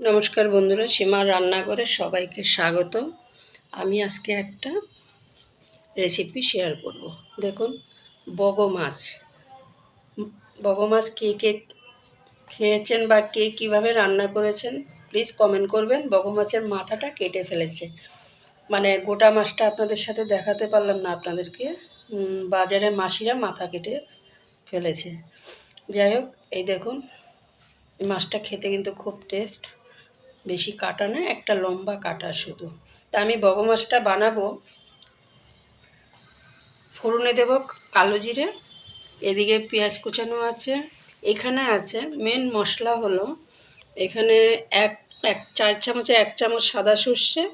নমস্কার বন্ধুরা, সীমা রান্নাঘরে সবাইকে স্বাগত আমি আজকে একটা রেসিপি শেয়ার করব। দেখুন, বগ মাছ। বগ মাছ কে কে খেয়েছেন বা কে কীভাবে রান্না করেছেন প্লিজ কমেন্ট করবেন। বগো মাছের মাথাটা কেটে ফেলেছে। মানে গোটা মাছটা আপনাদের সাথে দেখাতে পারলাম না আপনাদেরকে। বাজারে মাসিরা মাথা কেটে ফেলেছে। যাই হোক, এই দেখুন মাছটা খেতে কিন্তু খুব টেস্ট বেশি কাটা না, একটা লম্বা কাটা শুধু। তা আমি বগো মাছটা বানাবো। ফোড়নে দেব কালো জিরে, এদিকে পেঁয়াজ কুচানো আছে। এখানে আছে মেন মশলা হলো এখানে এক এক, চার চামচে, এক চামচ সাদা সর্ষে,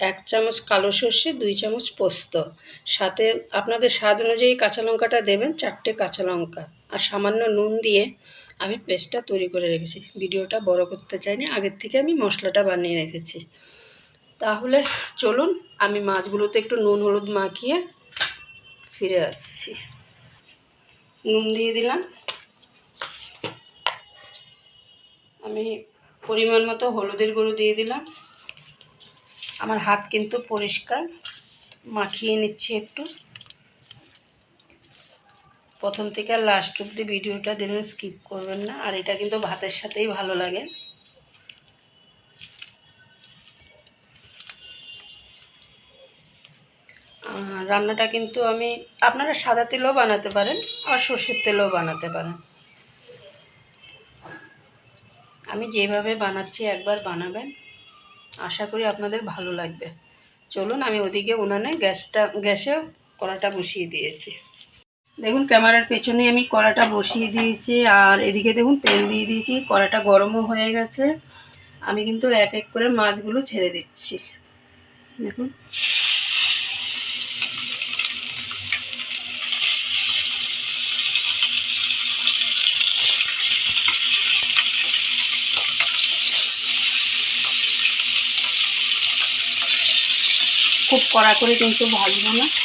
এক চামচ কালো সর্ষে, দুই চামচ পোস্ত। সাথে আপনাদের স্বাদ অনুযায়ী কাঁচা লঙ্কাটা দেবেন, চারটে কাঁচা লঙ্কা। আর সামান্য নুন দিয়ে আমি পেস্টটা তৈরি করে রেখেছি। ভিডিওটা বড় করতে চাইনি, আগের থেকে আমি মশলাটা বানিয়ে রেখেছি। তাহলে চলুন, আমি মাছগুলোতে একটু নুন, হলুদ মাখিয়ে ফিরে আসছি। নুন দিয়ে দিলাম। আমি পরিমাণ মতো হলুদের গুঁড়ো দিয়ে দিলাম। আমার হাত কিন্তু পরিষ্কার। মাখিয়ে নিচ্ছি একটু। প্রথম থেকে লাস্ট অব্দি ভিডিওটা দেবেন স্কিপ করবেন না। আর এটা কিন্তু ভাতের সাথেই ভালো লাগে। রান্নাটা কিন্তু আমি, আপনারা সাদা তেলও বানাতে পারেন আর সর্ষের তেলও বানাতে পারেন। আমি যেভাবে বানাচ্ছি একবার বানাবেন, আশা করি আপনাদের ভালো লাগবে। চলুন, আমি ওদিকে উনানে গ্যাসটা গ্যাসে কড়াটা বসিয়ে দিয়েছি। দেখুন, ক্যামেরার পেছনে আমি কড়াটা বসিয়ে দিয়েছি, আর এদিকে দেখুন, তেল দিয়ে দিয়েছি, কড়াটা গরমও হয়ে গেছে। আমি কিন্তু এক এক করে মাছগুলো ছেড়ে দিচ্ছি। দেখুন। খুব কড়া করে কিন্তু ভাজবো না।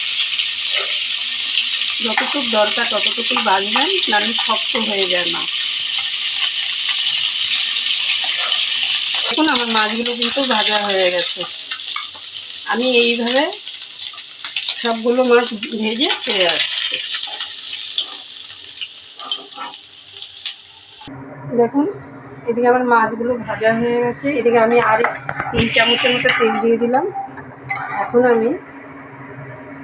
যতটুকু দরকার ততটুকুই ভাজবেন নাহলে শক্ত হয়ে যায় মাছ। দেখুন, আমার মাছগুলো কিন্তু ভাজা হয়ে গেছে। আমি এইভাবে সবগুলো মাছ ভেজে ফিরে আসছি। দেখুন, এদিকে আমার মাছগুলো ভাজা হয়ে গেছে। এদিকে আমি আর তিন চামচের মতো তেল দিয়ে দিলাম। এখন আমি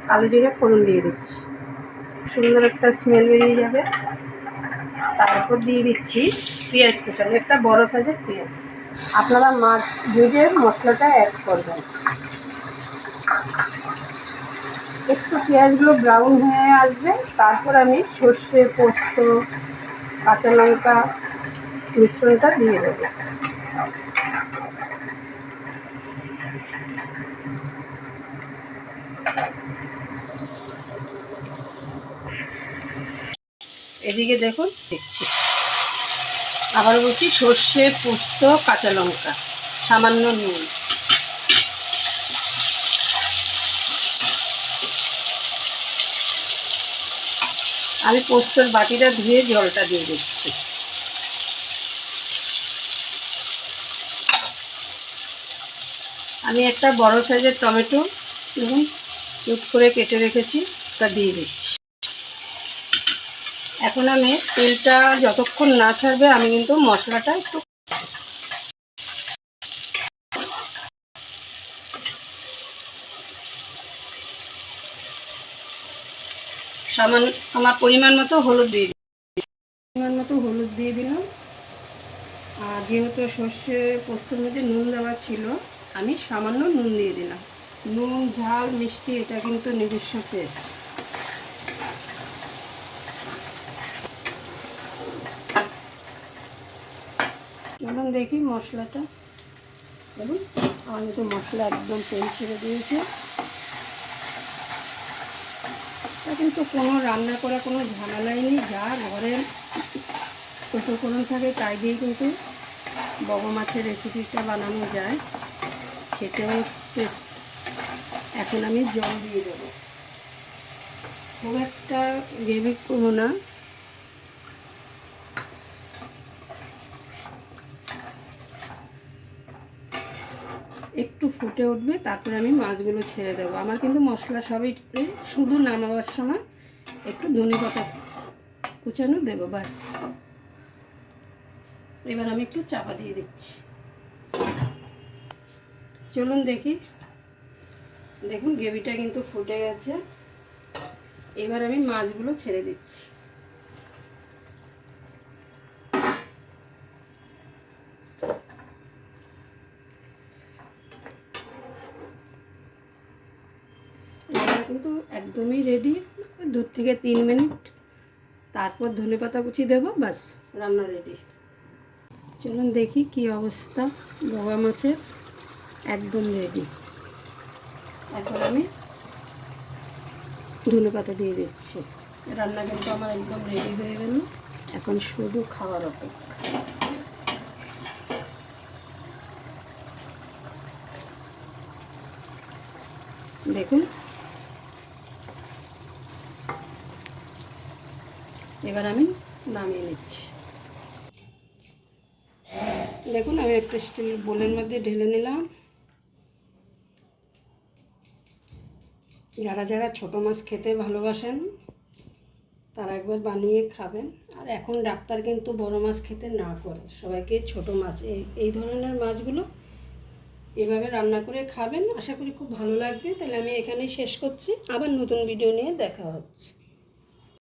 কালো জিরে ফোড়ন দিয়ে দিচ্ছি। সুন্দর একটা স্মেল বেরিয়ে যাবে। তারপর দিয়ে দিচ্ছি পেঁয়াজ কুচানো। একটা বড় সাইজের পেঁয়াজ। আপনারা মাছ ভেজে মশলাটা অ্যাড করবেন। একটু পেঁয়াজগুলো ব্রাউন হয়ে আসবে। তারপর আমি সর্ষে, পোস্ত, কাঁচা লঙ্কা মিশ্রণটা দিয়ে দেবো। এদিকে দেখুন, দেখছি। আবার বলছি, সর্ষে, পোস্ত, কাঁচা লঙ্কা, সামান্য নুন। আমি পোস্তর বাটিটা ধুয়ে জলটা দিয়ে দিচ্ছি। আমি একটা বড় সাইজের টমেটো, দেখুন, চুপ করে কেটে রেখেছি, তা দিয়ে দিচ্ছি। এখন আমি তেলটা যতক্ষণ না ছাড়বে, আমি কিন্তু মশলাটা একটু সামান্য আমার পরিমাণ মতো হলুদ দিয়ে পরিমাণ মতো হলুদ দিয়ে দিলাম। আর যেহেতু সর্ষে পোস্তর মধ্যে নুন দেওয়া ছিল, আমি সামান্য নুন দিয়ে দিলাম। নুন, ঝাল, মিষ্টি, এটা কিন্তু নিজস্ব টেস্ট চলুন দেখি মশলাটা। দেখুন আমার তো মশলা একদম তেল ছেড়ে দিয়েছে। তা কিন্তু কোনো রান্না করা কোনো ঝামেলাই নেই, যা ঘরের উপকরণ থাকে তাই দিয়ে কিন্তু বগ মাছের রেসিপিটা বানানো যায়। খেতেও টেস্ট। এখন আমি জল দিয়ে দেবো। খুব একটা গ্রেভি করব না। একটু ফুটে উঠবে, তারপরে আমি মাছগুলো ছেড়ে দেবো। আমার কিন্তু মশলা সবই শুধু নামাবার সময় একটু ধনে পাতা কুচানো দেবো বাস এবার আমি একটু চাপা দিয়ে দিচ্ছি। চলুন দেখি। দেখুন, গ্রেভিটা কিন্তু ফুটে গেছে। এবার আমি মাছগুলো ছেড়ে দিচ্ছি রান্না কিন্তু একদমই রেডি দু থেকে তিন মিনিট তারপর ধনে পাতা কুচি দেবো বাস রান্না রেডি চলুন দেখি কি অবস্থা। বগা মাছের একদম রেডি এখন আমি ধনে পাতা দিয়ে দিচ্ছি। রান্না কিন্তু আমার একদম রেডি হয়ে গেল। এখন শুধু খাওয়ার অপেক্ষা। দেখুন এবার আমি নামিয়ে নিচ্ছি। দেখুন, আমি একটা স্টিলের বোলের মধ্যে ঢেলে নিলাম। যারা যারা ছোটো মাছ খেতে ভালোবাসেন, তারা একবার বানিয়ে খাবেন। আর এখন ডাক্তার কিন্তু বড় মাছ খেতে না করে, সবাইকে ছোট মাছ। এই ধরনের মাছগুলো এভাবে রান্না করে খাবেন। আশা করি খুব ভালো লাগবে। তাহলে আমি এখানেই শেষ করছি। আবার নতুন ভিডিও নিয়ে দেখা হচ্ছে।